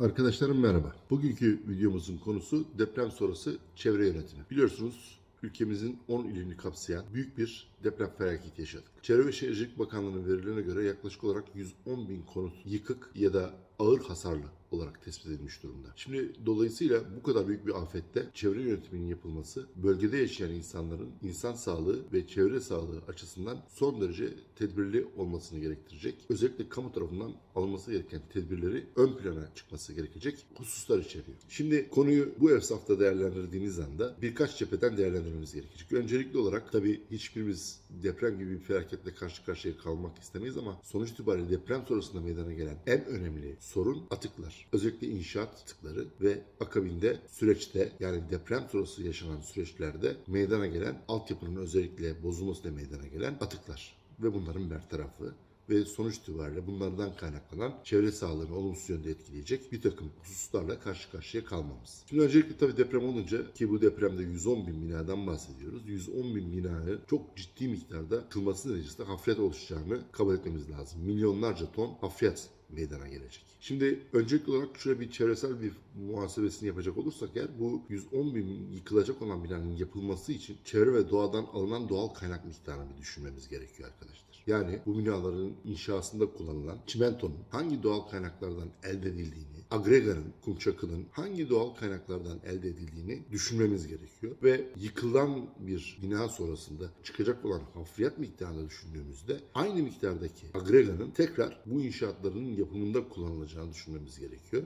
Arkadaşlarım merhaba. Bugünkü videomuzun konusu deprem sonrası çevre yönetimi. Biliyorsunuz ülkemizin 10 ilini kapsayan büyük bir deprem felaketi yaşadık. Çevre ve Şehircilik Bakanlığı'nın verilerine göre yaklaşık olarak 110 bin konut yıkık ya da ağır hasarlı olarak tespit edilmiş durumda. Şimdi dolayısıyla bu kadar büyük bir afette çevre yönetiminin yapılması bölgede yaşayan insanların insan sağlığı ve çevre sağlığı açısından son derece tedbirli olmasını gerektirecek. Özellikle kamu tarafından alınması gereken tedbirleri ön plana çıkması gerekecek hususlar içeriyor. Şimdi konuyu bu efsafta değerlendirdiğiniz anda birkaç cepheden değerlendirmemiz gerekecek. Öncelikli olarak tabii hiçbirimiz deprem gibi bir felaketle karşı karşıya kalmak istemeyiz ama sonuç itibariyle deprem sonrasında meydana gelen en önemli sorun atıklar. Özellikle inşaat atıkları ve akabinde süreçte yani deprem sonrası yaşanan süreçlerde meydana gelen altyapının özellikle bozulmasıyla meydana gelen atıklar ve bunların bertarafı ve sonuç itibariyle bunlardan kaynaklanan çevre sağlığını olumsuz yönde etkileyecek bir takım hususlarla karşı karşıya kalmamız. Şimdi öncelikle tabii deprem olunca ki bu depremde 110 bin binadan bahsediyoruz. 110 bin binayı çok ciddi miktarda kılması neticesinde hafriyat oluşacağını kabul etmemiz lazım. Milyonlarca ton hafriyat meydana gelecek. Şimdi öncelikli olarak şöyle bir çevresel bir muhasebesini yapacak olursak eğer bu 110 bin yıkılacak olan binanın yapılması için çevre ve doğadan alınan doğal kaynak miktarını bir düşünmemiz gerekiyor arkadaşlar. Yani bu binaların inşasında kullanılan çimentonun hangi doğal kaynaklardan elde edildiğini, agreganın, kumçakının hangi doğal kaynaklardan elde edildiğini düşünmemiz gerekiyor. Ve yıkılan bir bina sonrasında çıkacak olan hafriyat miktarını düşündüğümüzde aynı miktardaki agreganın tekrar bu inşaatların yapımında kullanılacağını düşünmemiz gerekiyor.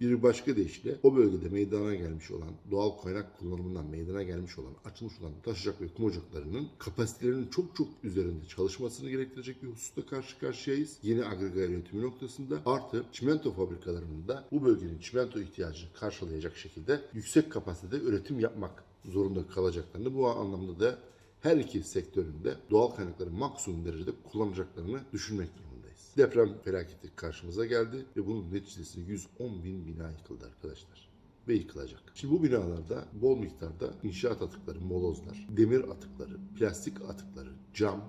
Bir başka deyişle o bölgede meydana gelmiş olan doğal kaynak kullanımından meydana gelmiş olan açılmış olan taşacak ve kum ocaklarının kapasitelerinin çok çok üzerinde çalışmasını gerektirecek bir hususta karşı karşıyayız. Yeni agregat yönetimi noktasında artı çimento fabrikalarının da bu bölgenin çimento ihtiyacını karşılayacak şekilde yüksek kapasitede üretim yapmak zorunda kalacaklarını bu anlamda da her iki sektöründe doğal kaynakları maksimum derecede kullanacaklarını düşünmek durumundayız. Deprem felaketi karşımıza geldi ve bunun neticesinde 110 bin bina yıkıldı arkadaşlar ve yıkılacak. Şimdi bu binalarda bol miktarda inşaat atıkları, molozlar, demir atıkları, plastik atıkları, cam,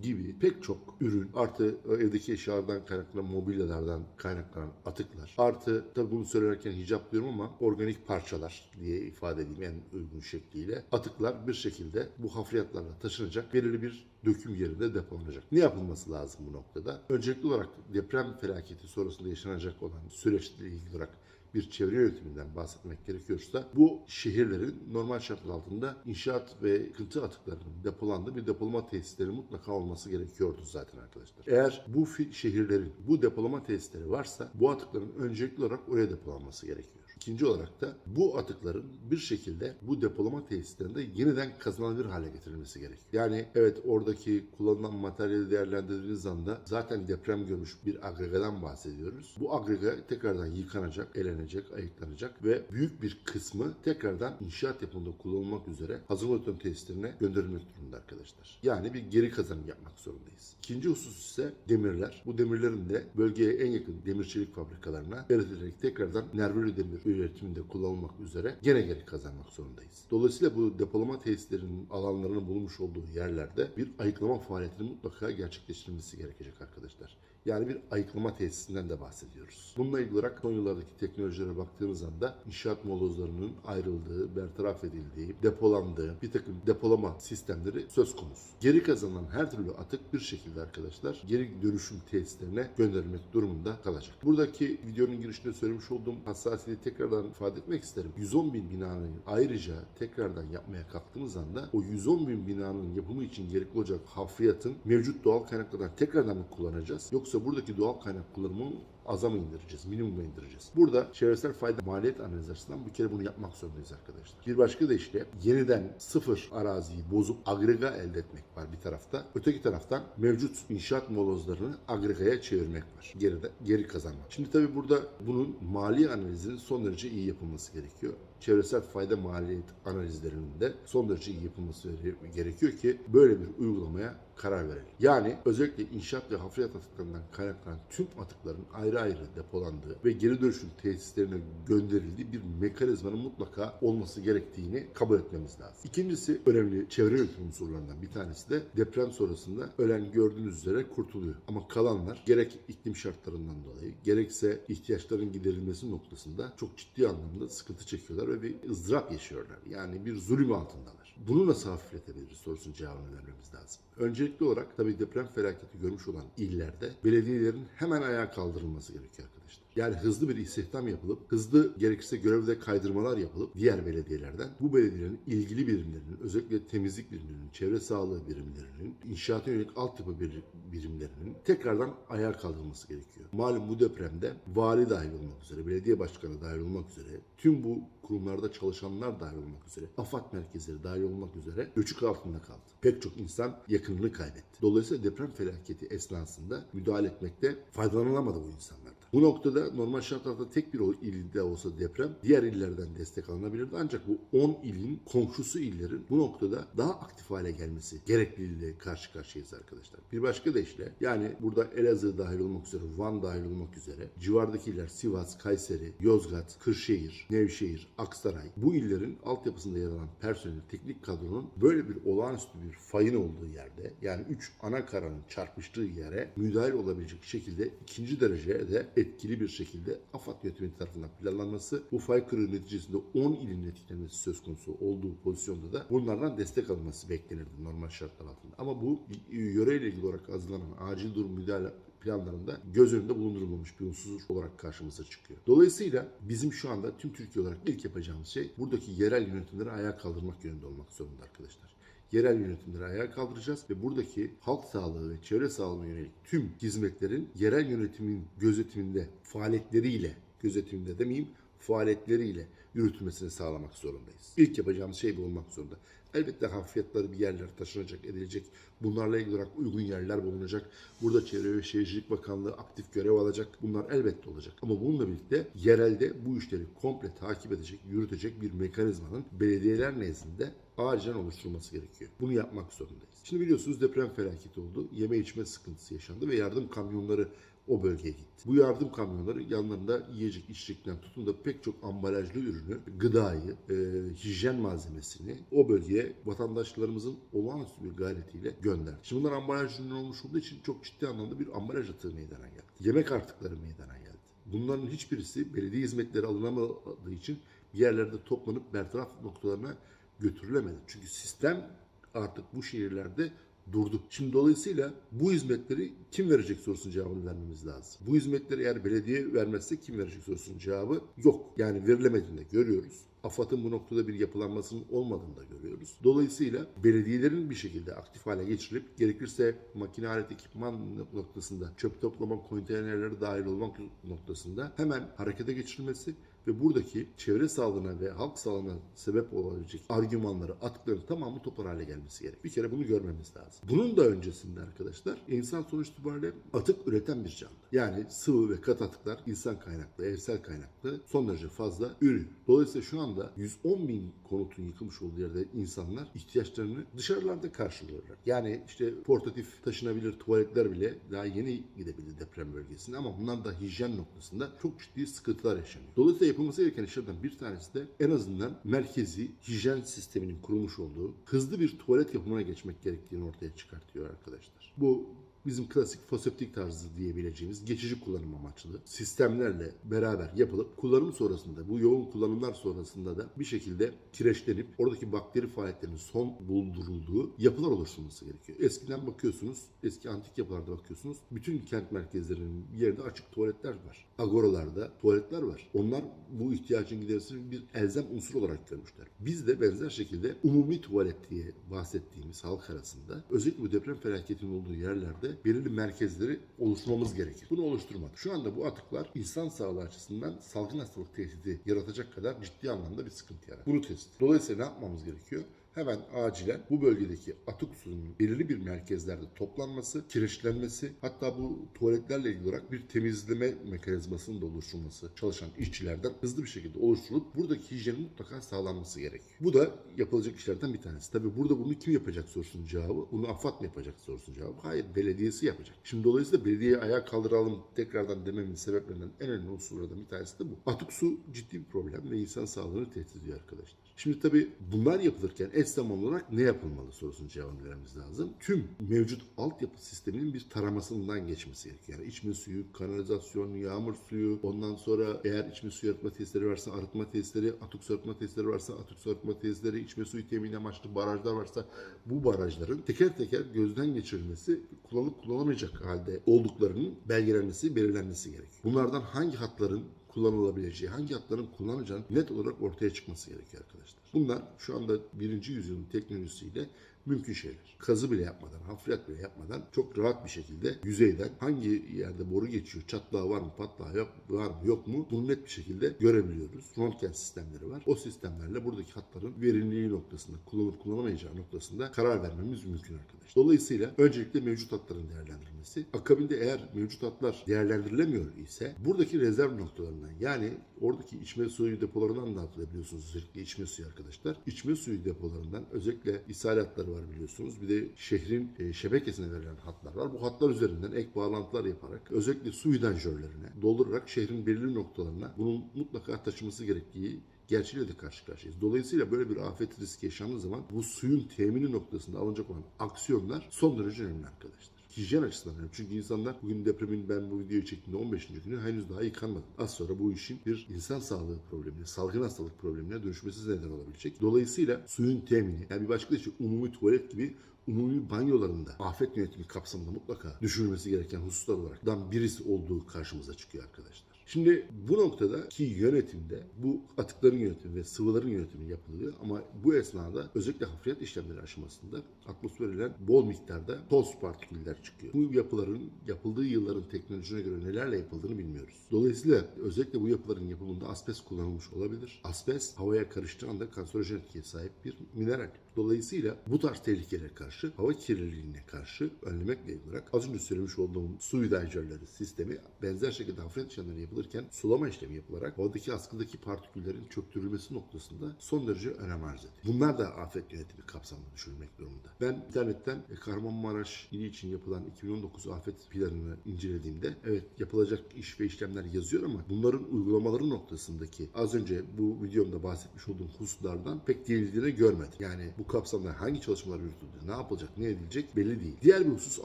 gibi pek çok ürün artı evdeki eşyalardan kaynaklanan mobilyalardan kaynaklanan atıklar artı tabi bunu söylerken hicap diyorum ama organik parçalar diye ifade edeyim en uygun şekliyle atıklar bir şekilde bu hafriyatlarla taşınacak belirli bir döküm yerinde depolanacak. Ne yapılması lazım bu noktada? Öncelikli olarak deprem felaketi sonrasında yaşanacak olan süreçle ilgili olarak bir çevre yönetiminden bahsetmek gerekiyorsa bu şehirlerin normal şartlar altında inşaat ve yıkıntı atıklarının depolandığı bir depolama tesisleri mutlaka olması gerekiyordu zaten arkadaşlar. Eğer bu şehirlerin bu depolama tesisleri varsa bu atıkların öncelikli olarak oraya depolanması gerekiyor. İkinci olarak da bu atıkların bir şekilde bu depolama tesislerinde yeniden kazanılabilir hale getirilmesi gerekiyor. Yani evet oradaki kullanılan materyali değerlendirdiğiniz anda zaten deprem görmüş bir agregadan bahsediyoruz. Bu agrega tekrardan yıkanacak, elenecek, ayıklanacak ve büyük bir kısmı tekrardan inşaat yapımında kullanılmak üzere hazır üretim tesislerine gönderilmek durumunda arkadaşlar. Yani bir geri kazanım yapmak zorundayız. İkinci husus ise demirler. Bu demirlerin de bölgeye en yakın demir çelik fabrikalarına eritilerek tekrardan nervürü demir üretiminde kullanılmak üzere gene geri kazanmak zorundayız. Dolayısıyla bu depolama tesislerinin alanlarının bulunmuş olduğu yerlerde bir ayıklama faaliyetinin mutlaka gerçekleştirilmesi gerekecek arkadaşlar. Yani bir ayıklama tesisinden de bahsediyoruz. Bununla ilgili olarak son yıllardaki teknolojilere baktığımız anda inşaat molozlarının ayrıldığı, bertaraf edildiği, depolandığı bir takım depolama sistemleri söz konusu. Geri kazanılan her türlü atık bir şekilde arkadaşlar geri dönüşüm tesislerine gönderilmek durumunda kalacak. Buradaki videonun girişinde söylemiş olduğum hassasiyeti tekrardan ifade etmek isterim. 110 bin binanın ayrıca tekrardan yapmaya kalktığımız anda o 110 bin binanın yapımı için gerekli olacak hafriyatın mevcut doğal kaynaklardan tekrardan mı kullanacağız? Yoksa buradaki doğal kaynak kullanımını aza mı indireceğiz, minimuma indireceğiz? Burada çevresel fayda maliyet analizi açısından bir kere bunu yapmak zorundayız arkadaşlar. Bir başka da işte yeniden sıfır araziyi bozup agrega elde etmek var bir tarafta. Öteki taraftan mevcut inşaat molozlarını agregaya çevirmek var. Geride, geri kazanmak. Şimdi tabii burada bunun mali analizinin son derece iyi yapılması gerekiyor çevresel fayda maliyet analizlerinin de son derece iyi yapılması gerekiyor ki böyle bir uygulamaya karar verelim. Yani özellikle inşaat ve hafriyat atıklarından kaynaklanan tüm atıkların ayrı ayrı depolandığı ve geri dönüşüm tesislerine gönderildiği bir mekanizmanın mutlaka olması gerektiğini kabul etmemiz lazım. İkincisi önemli çevre yönetim unsurlarından bir tanesi de deprem sonrasında ölen gördüğünüz üzere kurtuluyor. Ama kalanlar gerek iklim şartlarından dolayı gerekse ihtiyaçların giderilmesi noktasında çok ciddi anlamda sıkıntı çekiyorlar ve bir ızdırap yaşıyorlar. Yani bir zulüm altındalar. Bunu nasıl hafifletebiliriz sorusunun cevabını vermemiz lazım. Öncelikli olarak tabii deprem felaketi görmüş olan illerde belediyelerin hemen ayağa kaldırılması gerekiyor. Yani hızlı bir istihdam yapılıp, hızlı gerekirse görevde kaydırmalar yapılıp diğer belediyelerden bu belediyelerin ilgili birimlerinin, özellikle temizlik birimlerinin, çevre sağlığı birimlerinin, inşaata yönelik altyapı bir- birimlerinin tekrardan ayağa kaldırılması gerekiyor. Malum bu depremde vali dahil olmak üzere, belediye başkanı dahil olmak üzere, tüm bu kurumlarda çalışanlar dahil olmak üzere, AFAD merkezleri dahil olmak üzere göçük altında kaldı. Pek çok insan yakınını kaybetti. Dolayısıyla deprem felaketi esnasında müdahale etmekte faydalanılamadı bu insanlardan. Bu noktada normal şartlarda tek bir ilde olsa deprem diğer illerden destek alınabilirdi. Ancak bu 10 ilin komşusu illerin bu noktada daha aktif hale gelmesi gerekliliğiyle karşı karşıyayız arkadaşlar. Bir başka deyişle yani burada Elazığ dahil olmak üzere, Van dahil olmak üzere civardaki iller Sivas, Kayseri, Yozgat, Kırşehir, Nevşehir, Aksaray bu illerin altyapısında yer alan personel, teknik kadronun böyle bir olağanüstü bir fayın olduğu yerde yani 3 ana karanın çarpıştığı yere müdahil olabilecek şekilde ikinci derecede etkili bir şekilde AFAD yönetimi tarafından planlanması bu fay kırığı neticesinde 10 ilin etkilenmesi söz konusu olduğu pozisyonda da bunlardan destek alınması beklenirdi normal şartlar altında. Ama bu yöreyle ilgili olarak hazırlanan acil durum müdahale planlarında göz önünde bulundurulmamış bir unsur olarak karşımıza çıkıyor. Dolayısıyla bizim şu anda tüm Türkiye olarak ilk yapacağımız şey buradaki yerel yönetimleri ayağa kaldırmak yönünde olmak zorunda arkadaşlar yerel yönetimleri ayağa kaldıracağız ve buradaki halk sağlığı ve çevre sağlığına yönelik tüm hizmetlerin yerel yönetimin gözetiminde, faaliyetleriyle, gözetiminde demeyeyim, faaliyetleriyle yürütülmesini sağlamak zorundayız. İlk yapacağımız şey bu olmak zorunda. Elbette hafriyatları bir yerlere taşınacak, edilecek. Bunlarla ilgili olarak uygun yerler bulunacak. Burada Çevre ve Şehircilik Bakanlığı aktif görev alacak. Bunlar elbette olacak. Ama bununla birlikte yerelde bu işleri komple takip edecek, yürütecek bir mekanizmanın belediyeler nezdinde acilen oluşturulması gerekiyor. Bunu yapmak zorundayız. Şimdi biliyorsunuz deprem felaketi oldu. Yeme içme sıkıntısı yaşandı ve yardım kamyonları o bölgeye gitti. Bu yardım kamyonları yanlarında yiyecek içecekten tutun da pek çok ambalajlı ürünü, gıdayı, e, hijyen malzemesini o bölgeye vatandaşlarımızın olağanüstü bir gayretiyle gönderdi. Şimdi bunlar ambalaj ürünü olmuş olduğu için çok ciddi anlamda bir ambalaj atığı meydana geldi. Yemek artıkları meydana geldi. Bunların hiçbirisi belediye hizmetleri alınamadığı için bir yerlerde toplanıp bertaraf noktalarına götürülemedi. Çünkü sistem artık bu şehirlerde durdu. Şimdi dolayısıyla bu hizmetleri kim verecek sorusunun cevabını vermemiz lazım. Bu hizmetleri eğer belediye vermezse kim verecek sorusunun cevabı yok. Yani verilemediğini de görüyoruz. AFAD'ın bu noktada bir yapılanmasının olmadığını da görüyoruz. Dolayısıyla belediyelerin bir şekilde aktif hale geçirilip gerekirse makine alet ekipman noktasında çöp toplama konteynerleri dahil olmak noktasında hemen harekete geçirilmesi ve buradaki çevre sağlığına ve halk sağlığına sebep olabilecek argümanları, atıkların tamamı topar hale gelmesi gerek. Bir kere bunu görmemiz lazım. Bunun da öncesinde arkadaşlar insan sonuç itibariyle atık üreten bir canlı. Yani sıvı ve kat atıklar insan kaynaklı, evsel kaynaklı son derece fazla ürün. Dolayısıyla şu anda 110 bin konutun yıkılmış olduğu yerde insanlar ihtiyaçlarını dışarılarda karşılıyorlar. Yani işte portatif taşınabilir tuvaletler bile daha yeni gidebildi deprem bölgesine ama bunlar da hijyen noktasında çok ciddi sıkıntılar yaşanıyor. Dolayısıyla yapılması gereken işlerden bir tanesi de en azından merkezi hijyen sisteminin kurulmuş olduğu hızlı bir tuvalet yapımına geçmek gerektiğini ortaya çıkartıyor arkadaşlar. Bu bizim klasik foseptik tarzı diyebileceğimiz geçici kullanım amaçlı sistemlerle beraber yapılıp kullanım sonrasında bu yoğun kullanımlar sonrasında da bir şekilde kireçlenip oradaki bakteri faaliyetlerinin son buldurulduğu yapılar oluşturulması gerekiyor. Eskiden bakıyorsunuz, eski antik yapılarda bakıyorsunuz. Bütün kent merkezlerinin yerde açık tuvaletler var. Agoralarda tuvaletler var. Onlar bu ihtiyacın giderisini bir elzem unsur olarak görmüşler. Biz de benzer şekilde umumi tuvalet diye bahsettiğimiz halk arasında özellikle bu deprem felaketinin olduğu yerlerde belirli merkezleri oluşturmamız gerekir. Bunu oluşturmadık. Şu anda bu atıklar insan sağlığı açısından salgın hastalık tehdidi yaratacak kadar ciddi anlamda bir sıkıntı yaratır. Bunu test. Dolayısıyla ne yapmamız gerekiyor? Hemen acilen bu bölgedeki atık suyunun belirli bir merkezlerde toplanması, kireçlenmesi, hatta bu tuvaletlerle ilgili olarak bir temizleme mekanizmasının da oluşturulması çalışan işçilerden hızlı bir şekilde oluşturulup buradaki hijyenin mutlaka sağlanması gerekiyor. Bu da yapılacak işlerden bir tanesi. Tabii burada bunu kim yapacak sorusunun cevabı, bunu AFAD mı yapacak sorusunun cevabı. Hayır, belediyesi yapacak. Şimdi dolayısıyla belediyeyi ayağa kaldıralım tekrardan dememin sebeplerinden en önemli unsurlardan bir tanesi de bu. Atık su ciddi bir problem ve insan sağlığını tehdit ediyor arkadaşlar. Şimdi tabii bunlar yapılırken zamanlı olarak ne yapılmalı sorusunun cevabını vermemiz lazım. Tüm mevcut altyapı sisteminin bir taramasından geçmesi gerekiyor. Yani içme suyu, kanalizasyon, yağmur suyu, ondan sonra eğer içme suyu arıtma tesisleri varsa arıtma tesisleri, atık su arıtma tesisleri varsa atık su arıtma tesisleri, içme suyu temin amaçlı barajlar varsa bu barajların teker teker gözden geçirilmesi, kullanıp kullanılmayacak halde olduklarının belgelenmesi, belirlenmesi gerekiyor. Bunlardan hangi hatların kullanılabileceği, hangi hatların kullanılacağını net olarak ortaya çıkması gerekiyor arkadaşlar. Bunlar şu anda birinci yüzyılın teknolojisiyle mümkün şeyler. Kazı bile yapmadan, hafriyat bile yapmadan çok rahat bir şekilde yüzeyden hangi yerde boru geçiyor, çatlağı var mı, patlağı yok, var mı, yok mu bunu net bir şekilde görebiliyoruz. Röntgen sistemleri var. O sistemlerle buradaki hatların verimliliği noktasında, kullanıp kullanamayacağı noktasında karar vermemiz mümkün arkadaşlar. Dolayısıyla öncelikle mevcut hatların değerlendirilmesi. Akabinde eğer mevcut hatlar değerlendirilemiyor ise buradaki rezerv noktalarından yani oradaki içme suyu depolarından da hatırlayabiliyorsunuz özellikle içme suyu arkadaşlar. İçme suyu depolarından özellikle ishalatları var biliyorsunuz. Bir de şehrin e, şebekesine verilen hatlar var. Bu hatlar üzerinden ek bağlantılar yaparak özellikle su vidanjörlerine doldurarak şehrin belirli noktalarına bunun mutlaka taşıması gerektiği gerçeğiyle de karşı karşıyayız. Dolayısıyla böyle bir afet riski yaşandığı zaman bu suyun temini noktasında alınacak olan aksiyonlar son derece önemli arkadaşlar. Hijyen açısından önemli. Çünkü insanlar bugün depremin ben bu videoyu çektiğimde 15. günü henüz daha yıkanmadı. Az sonra bu işin bir insan sağlığı problemine, salgın hastalık problemine dönüşmesi neden olabilecek. Dolayısıyla suyun temini, yani bir başka şey umumi tuvalet gibi umumi banyolarında afet yönetimi kapsamında mutlaka düşünülmesi gereken hususlar olarak birisi olduğu karşımıza çıkıyor arkadaşlar. Şimdi bu noktadaki yönetimde bu atıkların yönetimi ve sıvıların yönetimi yapılıyor ama bu esnada özellikle hafriyat işlemleri aşamasında atmosfere verilen bol miktarda toz partiküller çıkıyor. Bu yapıların yapıldığı yılların teknolojisine göre nelerle yapıldığını bilmiyoruz. Dolayısıyla özellikle bu yapıların yapımında asbest kullanılmış olabilir. Asbest havaya karıştığı anda kanserojen etkiye sahip bir mineral. Dolayısıyla bu tarz tehlikelere karşı, hava kirliliğine karşı önlemekle ilgili olarak az önce söylemiş olduğum su vidanjörleri sistemi benzer şekilde hafriyat işlemleri yapılırken sulama işlemi yapılarak havadaki askıdaki partiküllerin çöktürülmesi noktasında son derece önem arz ediyor. Bunlar da afet yönetimi kapsamında düşünülmek durumunda. Ben internetten e, Kahramanmaraş ili için yapılan 2019 afet planını incelediğimde evet yapılacak iş ve işlemler yazıyor ama bunların uygulamaları noktasındaki az önce bu videomda bahsetmiş olduğum hususlardan pek değildiğini görmedim. Yani bu kapsamda hangi çalışmalar yürütüldü, ne yapılacak, ne edilecek belli değil. Diğer bir husus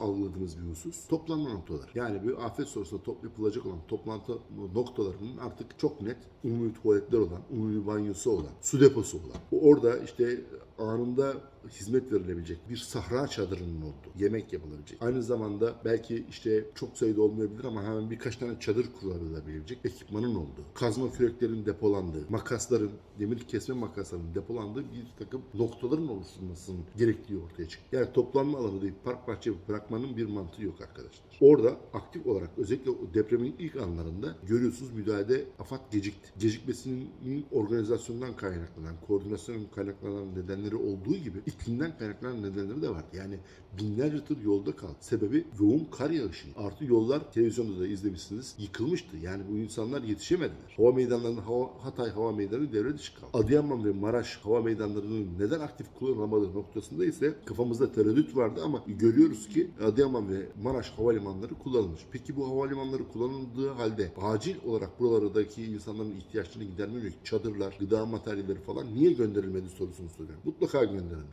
algıladığımız bir husus toplanma noktaları. Yani bir afet sonrasında top yapılacak olan toplantı noktalarının artık çok net umumi tuvaletler olan, umumi banyosu olan, su deposu olan. Orada işte anında hizmet verilebilecek bir sahra çadırının olduğu, yemek yapılabilecek. Aynı zamanda belki işte çok sayıda olmayabilir ama hemen birkaç tane çadır kurulabilecek ekipmanın olduğu, kazma küreklerin depolandığı, makasların, demir kesme makaslarının depolandığı bir takım noktaların oluşturulmasının gerektiği ortaya çıktı. Yani toplanma alanı değil, park bahçe bırakmanın bir mantığı yok arkadaşlar. Orada aktif olarak özellikle depremin ilk anlarında görüyorsunuz müdahalede AFAD gecikti. Gecikmesinin organizasyondan kaynaklanan, koordinasyonun kaynaklanan nedenleri olduğu gibi iklimden kaynaklanan nedenleri de var. Yani binlerce tır yolda kaldı. Sebebi yoğun kar yağışı. Artı yollar televizyonda da izlemişsiniz yıkılmıştı. Yani bu insanlar yetişemediler. Hava meydanlarının hava, Hatay hava meydanı devre dışı kaldı. Adıyaman ve Maraş hava meydanlarının neden aktif kullanılamadığı noktasında ise kafamızda tereddüt vardı ama görüyoruz ki Adıyaman ve Maraş havalimanları kullanılmış. Peki bu havalimanları kullanıldığı halde acil olarak buralardaki insanların ihtiyaçlarını gidermek çadırlar, gıda materyalleri falan niye gönderilmedi sorusunu soruyorum. Mutlaka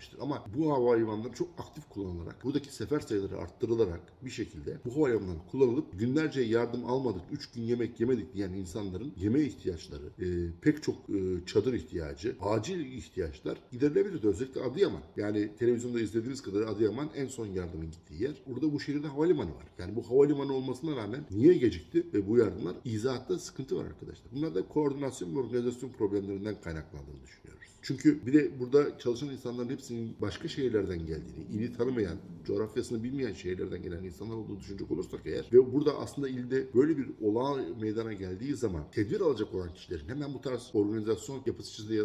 gönderilmiştir ama bu havalimanları çok aktif kullanılarak, buradaki sefer sayıları arttırılarak bir şekilde bu havalimanları kullanılıp günlerce yardım almadık, 3 gün yemek yemedik diyen insanların yeme ihtiyaçları, e, pek çok e, çadır ihtiyacı, acil ihtiyaçlar giderilebilirdi. Özellikle Adıyaman. Yani televizyonda izlediğimiz kadar Adıyaman en son yardımın gittiği yer. Burada bu şehirde havalimanı var. Yani bu havalimanı olmasına rağmen niye gecikti ve bu yardımlar izahatta sıkıntı var arkadaşlar. Bunlar da koordinasyon ve organizasyon problemlerinden kaynaklandığını düşünüyoruz. Çünkü bir de burada çalışan insanların hepsinin başka şehirlerden geldiğini, ili tanımayan, coğrafyasını bilmeyen şehirlerden gelen insanlar olduğunu düşünecek olursak eğer ve burada aslında ilde böyle bir olağan meydana geldiği zaman tedbir alacak olan kişilerin hemen bu tarz organizasyon yapısı çizdiği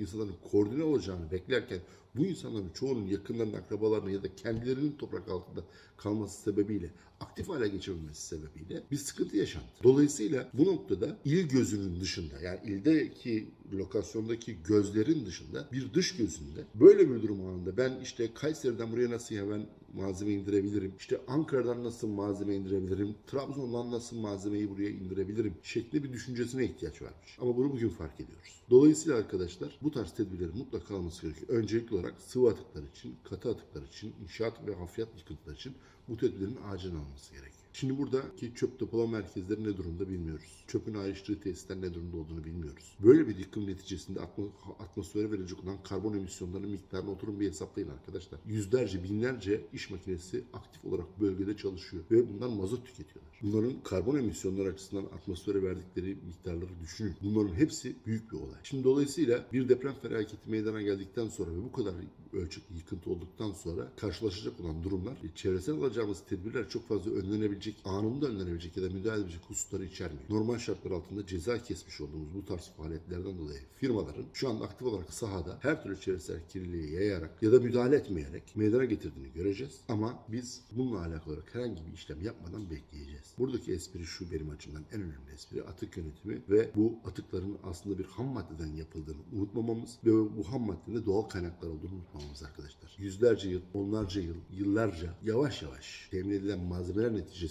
insanların koordine olacağını beklerken bu insanların çoğunun yakınlarının, akrabalarının ya da kendilerinin toprak altında kalması sebebiyle aktif hale geçirilmesi sebebiyle bir sıkıntı yaşandı. Dolayısıyla bu noktada il gözünün dışında yani ildeki lokasyondaki gözlerin dışında bir dış gözünde böyle bir durum anında ben işte Kayseri'den buraya nasıl hemen malzeme indirebilirim? İşte Ankara'dan nasıl malzeme indirebilirim? Trabzon'dan nasıl malzemeyi buraya indirebilirim? Şekli bir düşüncesine ihtiyaç varmış. Ama bunu bugün fark ediyoruz. Dolayısıyla arkadaşlar bu tarz tedbirlerin mutlaka alınması gerekiyor. Öncelikli olarak sıvı atıklar için, katı atıklar için, inşaat ve hafriyat yıkıntılar için bu tedbirlerin acil alınması gerekiyor. Şimdi buradaki çöp depolama merkezleri ne durumda bilmiyoruz. Çöpün ayrıştığı tesisler ne durumda olduğunu bilmiyoruz. Böyle bir yıkım neticesinde atmo- atmosfere verilecek olan karbon emisyonlarının miktarını oturun bir hesaplayın arkadaşlar. Yüzlerce, binlerce iş makinesi aktif olarak bölgede çalışıyor ve bundan mazot tüketiyorlar. Bunların karbon emisyonları açısından atmosfere verdikleri miktarları düşünün. Bunların hepsi büyük bir olay. Şimdi dolayısıyla bir deprem felaketi meydana geldikten sonra ve bu kadar ölçekli yıkıntı olduktan sonra karşılaşacak olan durumlar e, çevresel alacağımız tedbirler çok fazla önlenebilecek, anında önlenebilecek ya da müdahale edebilecek hususları içermiyor. Normal şartlar altında ceza kesmiş olduğumuz bu tarz faaliyetlerden dolayı firmaların şu anda aktif olarak sahada her türlü çevresel kirliliği yayarak ya da müdahale etmeyerek meydana getirdiğini göreceğiz. Ama biz bununla alakalı olarak herhangi bir işlem yapmadan bekleyeceğiz. Buradaki espri şu benim açımdan en önemli espri atık yönetimi ve bu atıkların aslında bir ham maddeden yapıldığını unutmamamız ve bu ham maddenin de doğal kaynaklar olduğunu unutmamamız arkadaşlar. Yüzlerce yıl, onlarca yıl, yıllarca yavaş yavaş temin edilen malzemeler neticesinde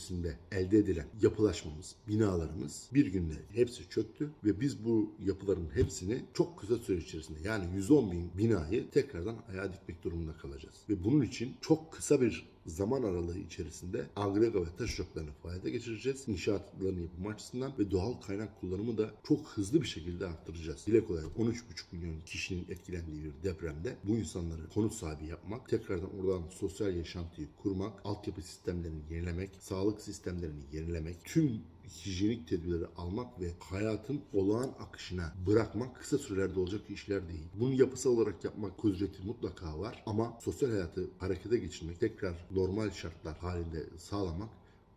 elde edilen yapılaşmamız, binalarımız bir günde hepsi çöktü ve biz bu yapıların hepsini çok kısa süre içerisinde yani 110 bin binayı tekrardan ayağa dikmek durumunda kalacağız. Ve bunun için çok kısa bir zaman aralığı içerisinde agrega ve taş yoklarını faaliyete geçireceğiz. İnşaatların yapımı açısından ve doğal kaynak kullanımı da çok hızlı bir şekilde arttıracağız. Dile kolay 13,5 milyon kişinin etkilendiği bir depremde bu insanları konut sahibi yapmak, tekrardan oradan sosyal yaşantıyı kurmak, altyapı sistemlerini yenilemek, sağlık sistemlerini yenilemek, tüm hijyenik tedbirleri almak ve hayatın olağan akışına bırakmak kısa sürelerde olacak işler değil. Bunu yapısal olarak yapmak kudreti mutlaka var ama sosyal hayatı harekete geçirmek, tekrar normal şartlar halinde sağlamak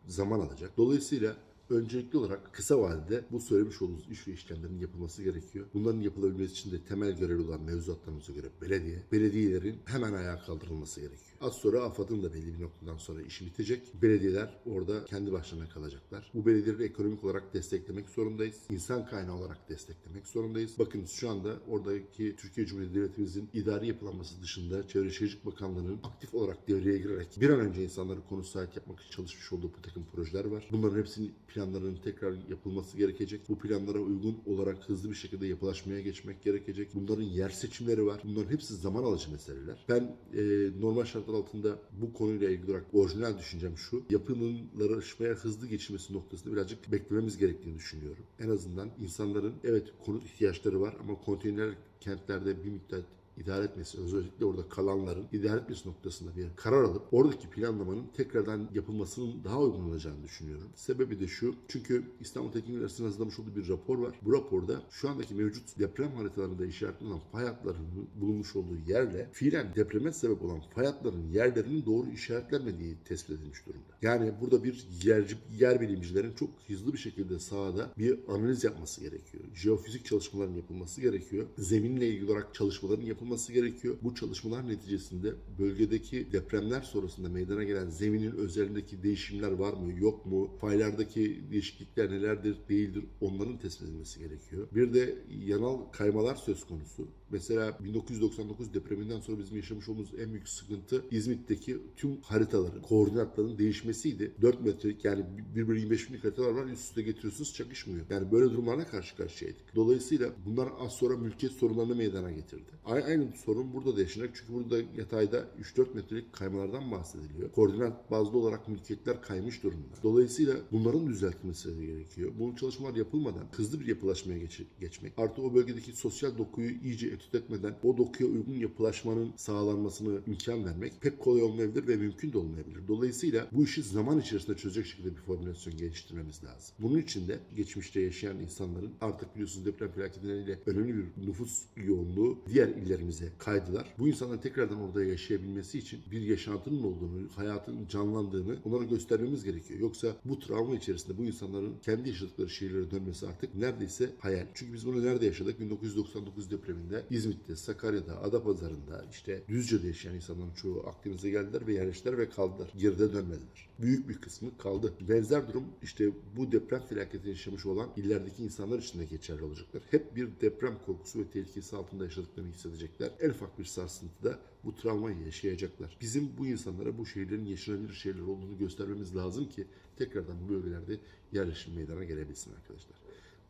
zaman alacak. Dolayısıyla öncelikli olarak kısa vadede bu söylemiş olduğumuz iş ve işlemlerin yapılması gerekiyor. Bunların yapılabilmesi için de temel görevli olan mevzuatlarımıza göre belediye, belediyelerin hemen ayağa kaldırılması gerekiyor. Az sonra AFAD'ın da belli bir noktadan sonra işi bitecek. Belediyeler orada kendi başlarına kalacaklar. Bu belediyeleri ekonomik olarak desteklemek zorundayız. İnsan kaynağı olarak desteklemek zorundayız. Bakın şu anda oradaki Türkiye Cumhuriyeti Devletimizin idari yapılanması dışında Çevre Şehircilik Bakanlığı'nın aktif olarak devreye girerek bir an önce insanları konu sahip yapmak için çalışmış olduğu bir takım projeler var. Bunların hepsinin planlarının tekrar yapılması gerekecek. Bu planlara uygun olarak hızlı bir şekilde yapılaşmaya geçmek gerekecek. Bunların yer seçimleri var. Bunların hepsi zaman alıcı meseleler. Ben e, normal şartlar altında bu konuyla ilgili olarak orijinal düşüncem şu. Yapılarışmaya hızlı geçilmesi noktasında birazcık beklememiz gerektiğini düşünüyorum. En azından insanların evet konut ihtiyaçları var ama konteyner kentlerde bir müddet idare etmesi, özellikle orada kalanların idare etmesi noktasında bir karar alıp oradaki planlamanın tekrardan yapılmasının daha uygun olacağını düşünüyorum. Sebebi de şu, çünkü İstanbul Teknik Üniversitesi'nin hazırlamış olduğu bir rapor var. Bu raporda şu andaki mevcut deprem haritalarında işaretlenen fay hatlarının bulunmuş olduğu yerle fiilen depreme sebep olan fay hatlarının yerlerinin doğru işaretlenmediği tespit edilmiş durumda. Yani burada bir yerci, yer bilimcilerin çok hızlı bir şekilde sahada bir analiz yapması gerekiyor. Jeofizik çalışmaların yapılması gerekiyor. Zeminle ilgili olarak çalışmaların yapılması gerekiyor. Bu çalışmalar neticesinde bölgedeki depremler sonrasında meydana gelen zeminin özelindeki değişimler var mı, yok mu? Faylardaki değişiklikler nelerdir, değildir? Onların tespit edilmesi gerekiyor. Bir de yanal kaymalar söz konusu. Mesela 1999 depreminden sonra bizim yaşamış olduğumuz en büyük sıkıntı İzmit'teki tüm haritaların, koordinatların değişmesiydi. 4 metrelik yani birbirine 25 binlik haritalar var üst üste getiriyorsunuz çakışmıyor. Yani böyle durumlarla karşı karşıyaydık. Dolayısıyla bunlar az sonra mülkiyet sorunlarını meydana getirdi. Aynı sorun burada da yaşanacak çünkü burada yatayda 3-4 metrelik kaymalardan bahsediliyor. Koordinat bazlı olarak mülkiyetler kaymış durumda. Dolayısıyla bunların düzeltilmesi gerekiyor. Bu çalışmalar yapılmadan hızlı bir yapılaşmaya geç- geçmek, artı o bölgedeki sosyal dokuyu iyice etüt etmeden o dokuya uygun yapılaşmanın sağlanmasını imkan vermek pek kolay olmayabilir ve mümkün de olmayabilir. Dolayısıyla bu işi zaman içerisinde çözecek şekilde bir formülasyon geliştirmemiz lazım. Bunun için de geçmişte yaşayan insanların artık biliyorsunuz deprem felaketi nedeniyle önemli bir nüfus yoğunluğu diğer illere bellelerimize kaydılar. Bu insanların tekrardan orada yaşayabilmesi için bir yaşantının olduğunu, hayatın canlandığını onlara göstermemiz gerekiyor. Yoksa bu travma içerisinde bu insanların kendi yaşadıkları şehirlere dönmesi artık neredeyse hayal. Çünkü biz bunu nerede yaşadık? 1999 depreminde İzmit'te, Sakarya'da, Adapazarı'nda, işte Düzce'de yaşayan insanların çoğu Akdeniz'e geldiler ve yerleştiler ve kaldılar. Geride dönmediler. Büyük bir kısmı kaldı. Benzer durum işte bu deprem felaketi yaşamış olan illerdeki insanlar için de geçerli olacaklar. Hep bir deprem korkusu ve tehlikesi altında yaşadıklarını hissedecekler. En ufak bir sarsıntıda bu travmayı yaşayacaklar. Bizim bu insanlara bu şehirlerin yaşanabilir şehirler olduğunu göstermemiz lazım ki tekrardan bu bölgelerde yerleşim meydana gelebilsin arkadaşlar.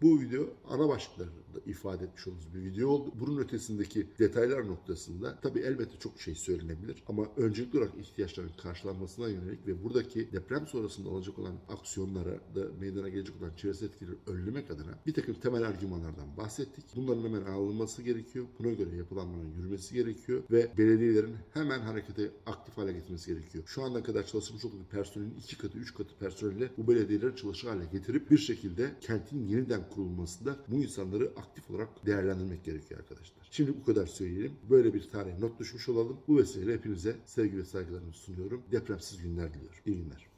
Bu video ana başlıklarında ifade etmiş olduğumuz bir video oldu. Bunun ötesindeki detaylar noktasında tabii elbette çok şey söylenebilir ama öncelikli olarak ihtiyaçların karşılanmasına yönelik ve buradaki deprem sonrasında olacak olan aksiyonlara da meydana gelecek olan çevresel etkileri önlemek adına bir takım temel argümanlardan bahsettik. Bunların hemen alınması gerekiyor. Buna göre yapılanmanın yürümesi gerekiyor ve belediyelerin hemen harekete aktif hale getirmesi gerekiyor. Şu ana kadar çalışmış olduğu personelin iki katı, üç katı personelle bu belediyeleri çalışır hale getirip bir şekilde kentin yeniden kurulmasında bu insanları aktif olarak değerlendirmek gerekiyor arkadaşlar. Şimdi bu kadar söyleyelim. Böyle bir tarih not düşmüş olalım. Bu vesileyle hepinize sevgi ve saygılarımı sunuyorum. Depremsiz günler diliyorum. İyi günler.